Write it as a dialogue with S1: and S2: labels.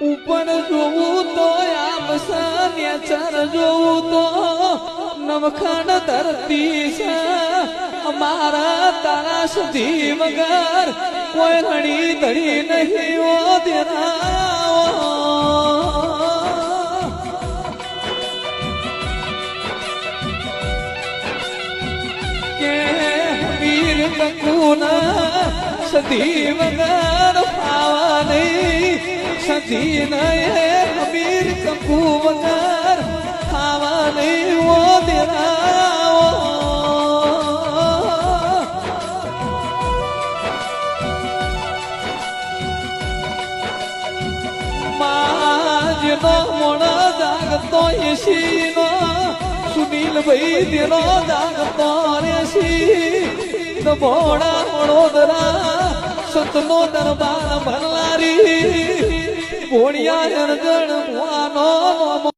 S1: ઉપર જોવું તો આમ નેચર જોવું તો નવખંડ ધરતી છે. અમારા તારા સુધી વગર કોઈ રડી ધણી નહીં ઓ દેરા કે વીર કંકુના સદી વગર પાવા સદી નયે વગર પાવા નહીં ઓ દેરાઓ માજનો મોણો જાગતો એસીનો સુનીલ ભાઈ તેનો જાગતો રેશી મોડા વડોદરા સતનો દરબાર ભરલારી ભોળિયા જણ જણ